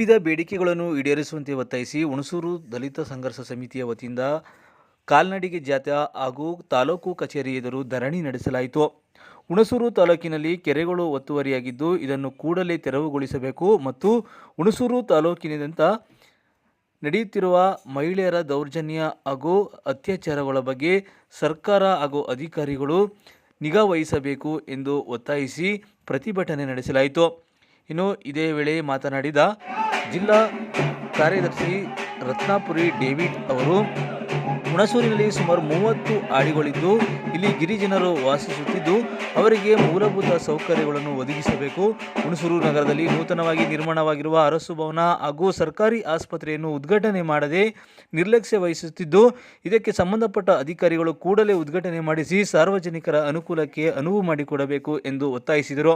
ವಿವಿಧ ಬೇಡಿಕೆಗಳನ್ನು ಈಡೇರಿಸುವಂತೆ ಒತ್ತಾಯಿಸಿ ಹುಣಸೂರು ದಲಿತ ಸಂಘರ್ಷ ಸಮಿತಿಯ ವತಿಯಿಂದ ಕಾಲ್ನಡಿಗೆ ಜಾಥಾ ಹಾಗೂ ತಾಲೂಕು ಕಚೇರಿ ಎದುರು ಧರಣಿ ನಡೆಸಲಾಯಿತು. ಹುಣಸೂರು ತಾಲೂಕಿನಲ್ಲಿ ಕೆರೆಗಳು ಒತ್ತುವರಿಯಾಗಿದ್ದು ಇದನ್ನು ಕೂಡಲೇ ತೆರವುಗೊಳಿಸಬೇಕು ಮತ್ತು ಹುಣಸೂರು ತಾಲೂಕಿನಾದ್ಯಂತ ನಡೆಯುತ್ತಿರುವ ಮಹಿಳೆಯರ ದೌರ್ಜನ್ಯ ಹಾಗೂ ಅತ್ಯಾಚಾರಗಳ ಬಗ್ಗೆ ಸರ್ಕಾರ ಹಾಗೂ ಅಧಿಕಾರಿಗಳು ನಿಗಾ ವಹಿಸಬೇಕು ಎಂದು ಒತ್ತಾಯಿಸಿ ಪ್ರತಿಭಟನೆ ನಡೆಸಲಾಯಿತು. ಇನ್ನು ಇದೇ ವೇಳೆ ಮಾತನಾಡಿದ ಜಿಲ್ಲಾ ಕಾರ್ಯದರ್ಶಿ ರತ್ನಾಪುರಿ ಡೇವಿಡ್ ಅವರು ಹುಣಸೂರಿನಲ್ಲಿ ಸುಮಾರು ಮೂವತ್ತು ಆಡಿಗಳಿದ್ದು ಇಲ್ಲಿ ಗಿರಿಜನರು ವಾಸಿಸುತ್ತಿದ್ದು, ಅವರಿಗೆ ಮೂಲಭೂತ ಸೌಕರ್ಯಗಳನ್ನು ಒದಗಿಸಬೇಕು. ಹುಣಸೂರು ನಗರದಲ್ಲಿ ನೂತನವಾಗಿ ನಿರ್ಮಾಣವಾಗಿರುವ ಅರಸು ಭವನ ಹಾಗೂ ಸರ್ಕಾರಿ ಆಸ್ಪತ್ರೆಯನ್ನು ಉದ್ಘಾಟನೆ ಮಾಡದೆ ನಿರ್ಲಕ್ಷ್ಯ ವಹಿಸುತ್ತಿದ್ದು, ಇದಕ್ಕೆ ಸಂಬಂಧಪಟ್ಟ ಅಧಿಕಾರಿಗಳು ಕೂಡಲೇ ಉದ್ಘಾಟನೆ ಮಾಡಿಸಿ ಸಾರ್ವಜನಿಕರ ಅನುಕೂಲಕ್ಕೆ ಅನುವು ಮಾಡಿಕೊಡಬೇಕು ಎಂದು ಒತ್ತಾಯಿಸಿದರು.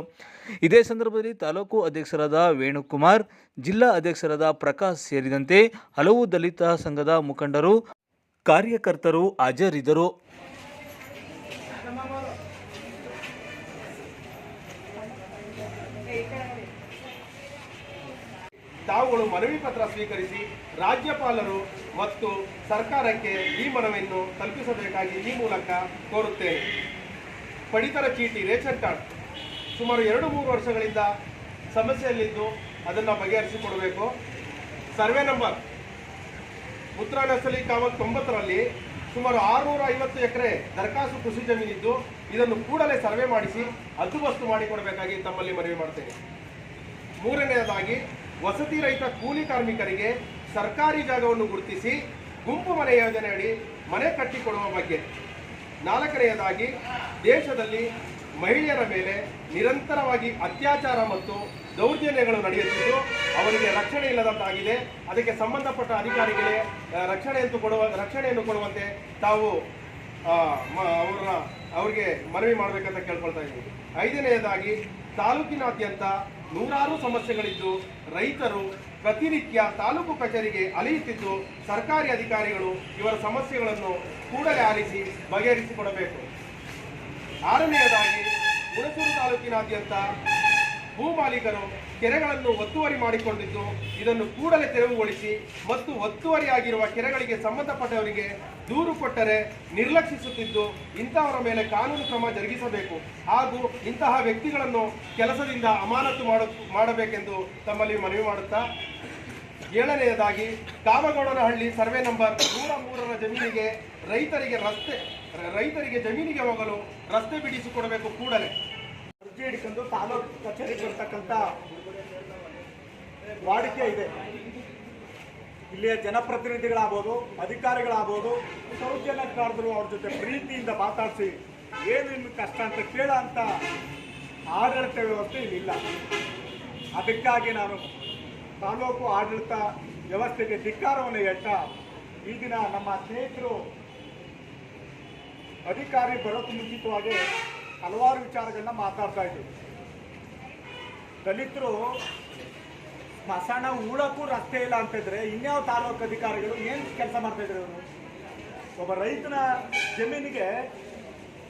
ಇದೇ ಸಂದರ್ಭದಲ್ಲಿ ತಾಲೂಕು ಅಧ್ಯಕ್ಷರಾದ ವೇಣುಕುಮಾರ್, ಜಿಲ್ಲಾ ಅಧ್ಯಕ್ಷರಾದ ಪ್ರಕಾಶ್ ಸೇರಿದಂತೆ ಹಲವು ದಲಿತ ಸಂಘದ ಮುಖಂಡರು ಕಾರ್ಯಕರ್ತರು ಹಾಜರಿದ್ದರು. ತಾವುಗಳು ಮನವಿ ಪತ್ರ ಸ್ವೀಕರಿಸಿ ರಾಜ್ಯಪಾಲರು ಮತ್ತು ಸರ್ಕಾರಕ್ಕೆ ಈ ಮನವಿಯನ್ನು ತಲುಪಿಸಬೇಕಾಗಿ ಈ ಮೂಲಕ ಕೋರುತ್ತೇನೆ. ಪಡಿತರ ಚೀಟಿ, ರೇಷನ್ ಕಾರ್ಡ್. ಸುಮಾರು ಎರಡು ಮೂರು ವರ್ಷಗಳಿಂದ ಸಮಸ್ಯೆಯಲ್ಲಿದ್ದು ಅದನ್ನು ಬಗೆಹರಿಸಿಕೊಡಬೇಕು. ಸರ್ವೆ ನಂಬರ್ ನಸಲಿ ಕಾಮತ್ ತೊಂಬತ್ತರಲ್ಲಿ ಸುಮಾರು ಆರುನೂರ ಐವತ್ತು ಎಕರೆ ದರಖಾಸ್ತು ಕೃಷಿ ಜಮೀನಿದ್ದು, ಇದನ್ನು ಕೂಡಲೇ ಸರ್ವೆ ಮಾಡಿಸಿ ಹದ್ದುಬಸ್ತು ಮಾಡಿಕೊಡಬೇಕಾಗಿ ತಮ್ಮಲ್ಲಿ ಮನವಿ ಮಾಡ್ತೇನೆ. ಮೂರನೆಯದಾಗಿ, ವಸತಿ ರಹಿತ ಕೂಲಿ ಕಾರ್ಮಿಕರಿಗೆ ಸರ್ಕಾರಿ ಜಾಗವನ್ನು ಗುರುತಿಸಿ ಗುಂಪು ಮನೆ ಯೋಜನೆಯಡಿ ಮನೆ ಕಟ್ಟಿಕೊಡುವ ಬಗ್ಗೆ. ನಾಲ್ಕನೆಯದಾಗಿ, ದೇಶದಲ್ಲಿ ಮಹಿಳೆಯರ ಮೇಲೆ ನಿರಂತರವಾಗಿ ಅತ್ಯಾಚಾರ ಮತ್ತು ದೌರ್ಜನ್ಯಗಳು ನಡೆಯುತ್ತಿದ್ದು ಅವರಿಗೆ ರಕ್ಷಣೆ ಇಲ್ಲದಂತಾಗಿದೆ. ಅದಕ್ಕೆ ಸಂಬಂಧಪಟ್ಟ ಅಧಿಕಾರಿಗಳೇ ರಕ್ಷಣೆ ರಕ್ಷಣೆಯನ್ನು ಕೊಡುವ ರಕ್ಷಣೆಯನ್ನು ಕೊಡುವಂತೆ ತಾವು ಆ, ಮ- ಅವರ ಅವರಿಗೆ ಮನವಿ ಮಾಡಬೇಕಂತ ಕೇಳ್ಕೊಳ್ತಾ ಇದ್ದೀವಿ. ಐದನೆಯದಾಗಿ ತಾಲೂಕಿನಾದ್ಯಂತ ನೂರಾರು ಸಮಸ್ಯೆಗಳಿದ್ದು ರೈತರು ಪ್ರತಿನಿತ್ಯ ತಾಲೂಕು ಕಚೇರಿಗೆ ಅಲೆಯುತ್ತಿದ್ದು ಸರ್ಕಾರಿ ಅಧಿಕಾರಿಗಳು ಇವರ ಸಮಸ್ಯೆಗಳನ್ನು ಕೂಡಲೇ ಆಲಿಸಿ ಬಗೆಹರಿಸಿಕೊಡಬೇಕು. ಆರನೆಯದಾಗಿ ಹುಣಸೂರು ತಾಲೂಕಿನಾದ್ಯಂತ ಭೂ ಮಾಲೀಕರು ಕೆರೆಗಳನ್ನು ಒತ್ತುವರಿ ಮಾಡಿಕೊಂಡಿದ್ದು, ಇದನ್ನು ಕೂಡಲೇ ತೆರವುಗೊಳಿಸಿ ಮತ್ತು ಒತ್ತುವರಿಯಾಗಿರುವ ಕೆರೆಗಳಿಗೆ ಸಂಬಂಧಪಟ್ಟವರಿಗೆ ದೂರು ಕೊಟ್ಟರೆ ನಿರ್ಲಕ್ಷಿಸುತ್ತಿದ್ದು ಇಂತಹವರ ಮೇಲೆ ಕಾನೂನು ಕ್ರಮ ಜರುಗಿಸಬೇಕು. ಹಾಗೂ ಇಂತಹ ವ್ಯಕ್ತಿಗಳನ್ನು ಕೆಲಸದಿಂದ ಅಮಾನತು ಮಾಡ, ಮಾಡಬೇಕೆಂದು ತಮ್ಮಲ್ಲಿ ಮನವಿ ಮಾಡುತ್ತಾ, ಏಳನೆಯದಾಗಿ ಕಾಮಗೌಡನಹಳ್ಳಿ ಸರ್ವೆ ನಂಬರ್ ನೂರ ಮೂರರ ಜಮೀನಿಗೆ ರೈತರಿಗೆ ರಸ್ತೆ, ರೈತರಿಗೆ ಜಮೀನಿಗೆ ಹೋಗಲು ರಸ್ತೆ ಬಿಡಿಸಿಕೊಡಬೇಕು ಕೂಡಲೇ. ಹಿಡ್ಕೊಂಡು ತಾಲೂಕು ಕಚೇರಿಗೆ ಬರ್ತಕ್ಕಂಥ ವಾಡಿಕೆ ಇದೆ. ಇಲ್ಲಿಯ ಜನಪ್ರತಿನಿಧಿಗಳಾಗ್ಬೋದು, ಅಧಿಕಾರಿಗಳಾಗ್ಬೋದು ಸೌಜನ್ಯಕ್ಕಾದ್ರು ಅವ್ರ ಜೊತೆ ಪ್ರೀತಿಯಿಂದ ಮಾತಾಡಿಸಿ ಏನು ಇನ್ನು ಕಷ್ಟ ಅಂತ ಕೇಳ ಅಂತ ಆಡಳಿತ ವ್ಯವಸ್ಥೆ ಇಲ್ಲಿಲ್ಲ. ಅದಕ್ಕಾಗಿ ನಾನು ತಾಲೂಕು ಆಡಳಿತ ವ್ಯವಸ್ಥೆಗೆ ಧಿಕ್ಕಾರವನ್ನು ಹೇಳ್ತಾ ಈ ದಿನ ನಮ್ಮ ಸ್ನೇಹಿತರು ಅಧಿಕಾರಿ ಬರೋಕ್ಕೂ ಮುಂಚಿತವಾಗಿ ಹಲವಾರು ವಿಚಾರಗಳನ್ನ ಮಾತಾಡ್ತಾ ಇದ್ರು ದಲಿತರು ಸ್ಮಶಾನ ಉಳಕ್ಕೂ ರಸ್ತೆ ಇಲ್ಲ ಅಂತಿದ್ರೆ ಇನ್ಯಾವ ತಾಲೂಕು ಅಧಿಕಾರಿಗಳು ಏನು ಕೆಲಸ ಮಾಡ್ತಾ ಇದ್ರು ಅವರು ಒಬ್ಬ ರೈತನ ಜಮೀನಿಗೆ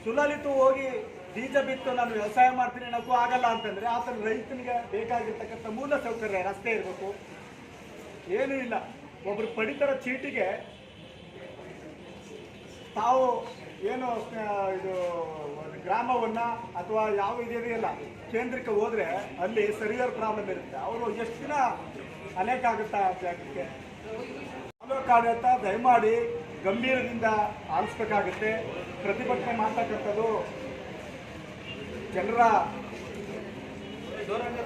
ಸುಲಲಿತು ಹೋಗಿ ಬೀಜ ಬಿತ್ತು, ನಾನು ವ್ಯವಸಾಯ ಮಾಡ್ತೀನಿ ಅನ್ನೋಕ್ಕೂ ಆಗಲ್ಲ ಅಂತಂದ್ರೆ ಆತನ ರೈತನಿಗೆ ಬೇಕಾಗಿರ್ತಕ್ಕಂಥ ಮೂಲ ಸೌಕರ್ಯ, ರಸ್ತೆ ಇರಬೇಕು. ಏನೂ ಇಲ್ಲ. ಒಬ್ರು ಪಡಿತರ ಚೀಟಿಗೆ ತಾವು ಏನು ಇದು ಗ್ರಾಮವನ್ನು ಅಥವಾ ಯಾವ ಇದೆಯಲ್ಲ ಕೇಂದ್ರಕ್ಕೆ ಹೋದರೆ ಅಲ್ಲಿ ಸರ್ವಿಯರ್ ಪ್ರಾಬ್ಲಮ್ ಇರುತ್ತೆ. ಅವರು ಎಷ್ಟು ದಿನ ಅನೇಕ ಆಗುತ್ತಾ ಜಾಗಕ್ಕೆ ತಾಲೂಕು ಆಡಳಿತ ದಯಮಾಡಿ ಗಂಭೀರದಿಂದ ಆಲಿಸ್ಬೇಕಾಗುತ್ತೆ. ಪ್ರತಿಭಟನೆ ಮಾಡ್ತಕ್ಕಂಥದ್ದು ಜನರ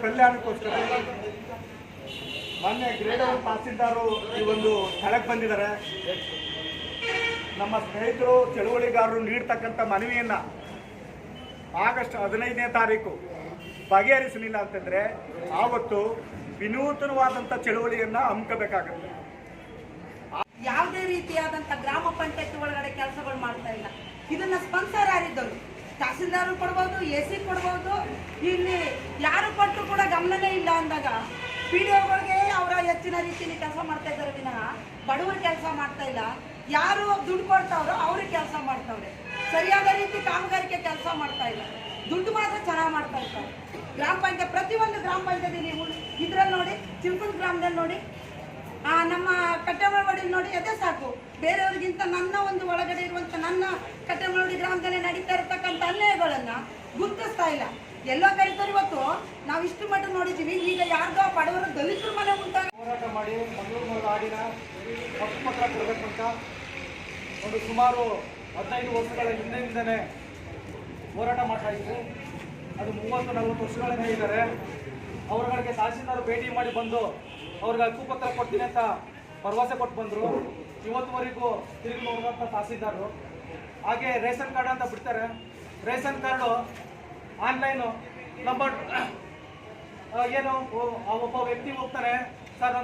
ಕಲ್ಯಾಣಕ್ಕೋಸ್ಕರ. ಮೊನ್ನೆ ಗ್ರೇಡ್ ಪಾಸ್ ತಹಸೀಲ್ದಾರು ಈ ಒಂದು ಸ್ಥಳಕ್ಕೆ ಬಂದಿದ್ದಾರೆ. ನಮ್ಮ ಸ್ನೇಹಿತರು, ಚಳುವಳಿಗಾರರು ನೀಡ್ತಕ್ಕಂಥ ಮನವಿಯನ್ನ ಆಗಸ್ಟ್ ಹದಿನೈದನೇ ತಾರೀಕು ಬಗೆಹರಿಸಲಿಲ್ಲ ಅಂತಂದ್ರೆ ಆವತ್ತು ವಿನೂತನವಾದಂಥ ಚಳುವಳಿಯನ್ನ ಹಮ್ಮಿಕಬೇಕಾಗುತ್ತೆ. ಯಾವುದೇ ರೀತಿಯಾದಂಥ ಗ್ರಾಮ ಪಂಚಾಯತ್ ಒಳಗಡೆ ಕೆಲಸಗಳು ಮಾಡ್ತಾ ಇಲ್ಲ. ಇದನ್ನ ಸ್ಪಾನ್ಸರ್ ಯಾರಿದ್ದರು ತಹಸೀಲ್ದಾರ್ ಕೊಡ್ಬೋದು, ಎ ಸಿ ಕೊಡ್ಬೋದು. ಇಲ್ಲಿ ಯಾರು ಕೊಟ್ಟರು ಕೂಡ ಗಮನನೇ ಇಲ್ಲ ಅಂದಾಗ ಪಿ ಡಿ ಒಗಳಿಗೆ ಅವರ ಹೆಚ್ಚಿನ ರೀತಿಯಲ್ಲಿ ಕೆಲಸ ಮಾಡ್ತಾ ಇದ್ದಾರೆ ವಿನಃ ಬಡವರು ಕೆಲಸ ಮಾಡ್ತಾ ಇಲ್ಲ. ಯಾರು ದುಡ್ಡು ಕೊಡ್ತಾವ್ರೋ ಅವ್ರಿಗೆ ಕೆಲಸ ಮಾಡ್ತಾವ್ರೆ. ಸರಿಯಾದ ರೀತಿ ಕಾಮಗಾರಿಕೆ ಕೆಲಸ ಮಾಡ್ತಾ ಇಲ್ಲ. ದುಡ್ಡು ಮಾತ್ರ ಚೆನ್ನಾಗಿ ಮಾಡ್ತಾ ಇರ್ತಾರೆ. ಗ್ರಾಮ ಪಂಚಾಯತ್, ಪ್ರತಿಯೊಂದು ಗ್ರಾಮ ಪಂಚಾಯತಿ ನೀವು ಇದ್ರಲ್ಲಿ ನೋಡಿ ಚಿಲ್ಕುನ್ ಗ್ರಾಮದಲ್ಲಿ ನೋಡಿ ನಮ್ಮ ಕಟ್ಟೆಮಳವಾಡಿ ನೋಡಿ, ಅದೇ ಸಾಕು. ಬೇರೆಯವ್ರಿಗಿಂತ ನನ್ನ ಒಂದು ಒಳಗಡೆ ಇರುವಂತ ನನ್ನ ಕಟ್ಟೆಮಳವಾಡಿ ಗ್ರಾಮದಲ್ಲಿ ನಡೀತಾ ಇರತಕ್ಕಂಥ ಅನ್ಯಾಯಗಳನ್ನ ಗುರುತಿಸ್ತಾ ಇಲ್ಲ. ಎಲ್ಲೋ ಕರೀತಾರೆ ಇವತ್ತು ನಾವು ಇಷ್ಟು ಮಟ್ಟ ನೋಡಿದ್ದೀವಿ ಈಗ ಯಾರ್ದೋ ಬಡವರು ದಲಿತರ ಮನೆ ಉಂಟಾಗ ಹೋರಾಟ ಮಾಡಿ ಮಂಗಳೂರು ನಾಡಿನ ಮಕ್ಕಳ ಕೊಡಬೇಕು ಅಂತ ಒಂದು ಸುಮಾರು ಹದಿನೈದು ವರ್ಷಗಳ ಹಿಂದಿನಿಂದನೇ ಹೋರಾಟ ಮಾಡ್ತಾ ಇದ್ದರು ಅದು ಮೂವತ್ತು, ನಲವತ್ತು ವರ್ಷಗಳಿಂದ ಇದ್ದಾರೆ. ಅವರುಗಳಿಗೆ ತಹಸೀಲ್ದಾರ್ ಭೇಟಿ ಮಾಡಿ ಬಂದು ಅವ್ರಿಗೆ ಹಕ್ಕುಪತ್ರ ಕೊಡ್ತೀನಿ ಅಂತ ಭರವಸೆ ಕೊಟ್ಟು ಬಂದರು. ಇವತ್ತುವರೆಗೂ ತಿರುಗಿ ನೋಡಿದಂಥ ತಹಸೀಲ್ದಾರರು ಹಾಗೆ ರೇಷನ್ ಕಾರ್ಡ್ ಅಂತ ಬಿಡ್ತಾರೆ. ರೇಷನ್ ಕಾರ್ಡು ಆನ್ಲೈನು ನಂಬರ್ ಏನು ಒಬ್ಬ ವ್ಯಕ್ತಿ ಹೋಗ್ತಾನೆ